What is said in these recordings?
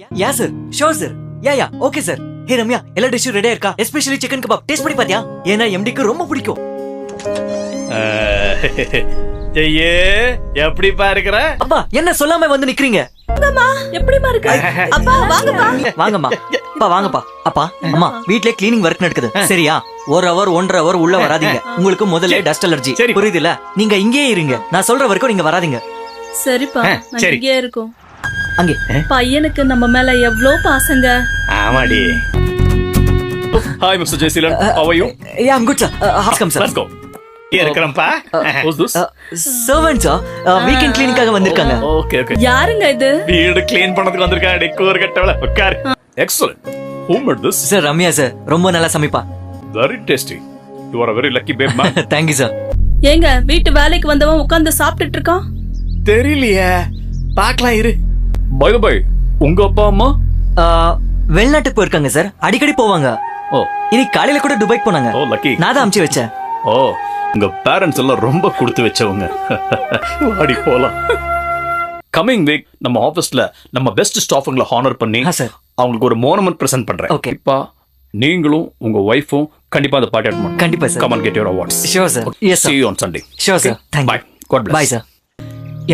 Yeah sir sure sir yeah yeah okay sir hey Ramya எல்லா டிஷ்ஷும் ரெடியா இருக்கா? எஸ்பெஷலி சிக்கன் கபாப் டேஸ்ட் பண்ணி பாத்தியா? ஏன்னா எம்டிக்கு ரொம்ப பிடிக்கும். ஐயே எப்படிப்பா இருக்கிற? அப்பா என்ன சொல்லாம வந்து நிக்கிறீங்க? எப்படிமா இருக்கு? அப்பா வாங்கப்பா. வாங்கம்மா. அப்பா வாங்கப்பா. அப்பா அம்மா வீட்லயே கிளீனிங் ஒர்க் நடக்குது. சரியா? ஒரு ஹவர் ஒன்றரை ஹவர் உள்ள வராதீங்க. உங்களுக்கு முதல்ல டஸ்ட் அலர்ஜி சரி. புரியுதுல? நீங்க இங்கேயே இருங்க. நான் சொல்ற வரைக்கும் நீங்க வராதீங்க. சரிப்பா. நான் இருக்கோம். அங்கே பையனுக்கு நம்ம மேல எவ்ளோ பாசங்க? ஆமாடி. Hi mister Jayaseelan how are you? Yeah I'm good sir ஹாஸ்கம் sir let's go. இருக்கிறேன்ப்பா who's this? சர்வன்ட்ஸா வீக்கெண்ட் கிளீனிக்காக வந்திருக்காங்க. ஓகே ஓகே யாருங்க இது? வீடு க்ளீன் பண்ணதுக்கு வந்திருக்கா? டெக்கோர் கட்டவள உட்கார். Excellent who made this? Sir Ramya sir ரொம்ப நல்லா சமைப்பா. Very tasty. You are a very lucky babe man thank you sir ஏங்க வீட்டு வேலைக்கு வந்தவன் உட்கார்ந்து சாப்பிட்டுட்டு இருக்கான்? தெரியலையே. பார்க்கலாம் இரு. பை பை உங்க அப்பா அம்மா? வெளிநாட்டுக்கு போயிருக்காங்க சார் அடிக்கடி போவாங்க. ஓ. இன்னைக்கு காலையில கூட துபாய்க்கு போனாங்க. ஓ லக்கி நான் தான் அமுச்சு வச்சேன். ஓ உங்க பேரண்ட்ஸ் எல்லாம் ரொம்ப கொடுத்து வச்சவங்க. வாடி போலாம். கமிங் வீக் நம்ம ஆபீஸ்ல நம்ம பெஸ்ட் ஸ்டாஃபுங்களை ஹானர் பண்ணி. அவங்களுக்கு ஒரு மோனமெண்ட் பிரசன்ட் பண்றேன். Okay. இப்பா நீங்களும் உங்க ஒய்ஃபும் கண்டிப்பா அந்த பார்ட்டி அட்டன் கண்டிப்பா sir come and get your awards sure sir yes see sir you on sunday. Sure sir thank bye. God bless. Bye sir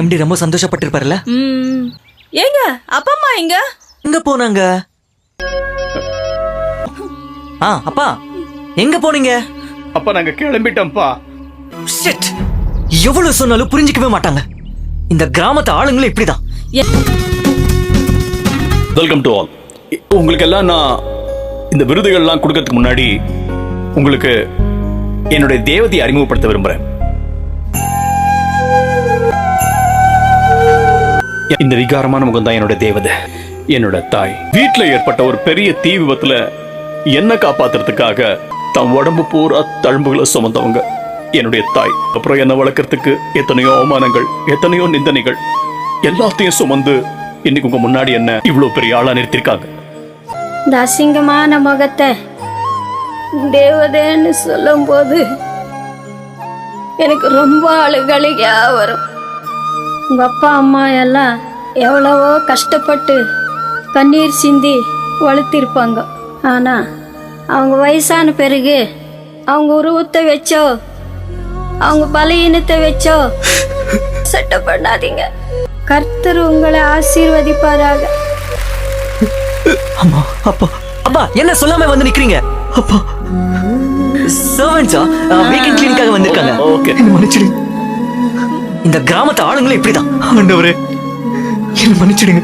MD ரொம்ப சந்தோஷப்பட்டிருப்பாருல்ல? ம். ஏங்க அப்பா அம்மா எங்க? எங்க போனாங்க? ஆ அப்பா எங்க போனீங்க? அப்பா நாங்க கிளம்பிட்டோம்ப்பா. ஷிட் எவ்வளவு சொன்னாலும் புரிஞ்சுக்கவே மாட்டாங்க. இந்த கிராமத்து ஆளுங்களும் இப்படிதான். வெல்கம் டு ஆல் உங்களுக்கு எல்லாம் நான் இந்த விருதுகள்லாம் கொடுக்கறதுக்கு முன்னாடி உங்களுக்கு என்னுடைய தேவதையை அறிமுகப்படுத்த விரும்புறேன். இந்த விகாரமான முகம் தான் என்னோட தேவதை என்னோட தாய். வீட்டுல ஏற்பட்ட ஒரு பெரிய தீ விபத்துல என்ன காப்பாத்துறதுக்காக தம் உடம்பு பூரா தழும்புகளை சுமந்தவங்க என்னுடைய தாய். அப்புறம் என்ன வளர்க்கறதுக்கு எத்தனையோ அவமானங்கள் எத்தனையோ நிந்தனைகள் எல்லாத்தையும் சுமந்து இன்னைக்கு உங்க முன்னாடி என்ன இவ்வளவு பெரிய ஆளா நிறுத்திருக்காங்க. இந்த அசிங்கமான முகத்தை தேவதேன்னு சொல்லும் போது எனக்கு ரொம்ப அழுகழுகையா வரும். உங்க அப்பா அம்மா எல்லாம் எவ்வளவோ கஷ்டப்பட்டு கண்ணீர் சிந்தி வளர்த்திருப்பாங்க. ஆனா அவங்க வயசான பிறகு அவங்க உருவத்தை வச்சோ அவங்க பலவீனத்தை வச்சோ சட்டை பண்ணாதீங்க. கர்த்தர் உங்களை ஆசீர்வதிப்பாராக. அம்மா அப்பா அப்பா என்ன சொல்லாம வந்து நிக்கிறீங்க? அப்பா சர்வன்ட்ஸா வீக்கெண்ட் கிளீனிக்காக வந்திருக்காங்க. ஓகே. என்ன மன்னிச்சிடுங்க இந்த கிராமத்து ஆளுங்களே இப்படிதான். ஆண்டவரே என்ன மன்னிச்சிடுங்க.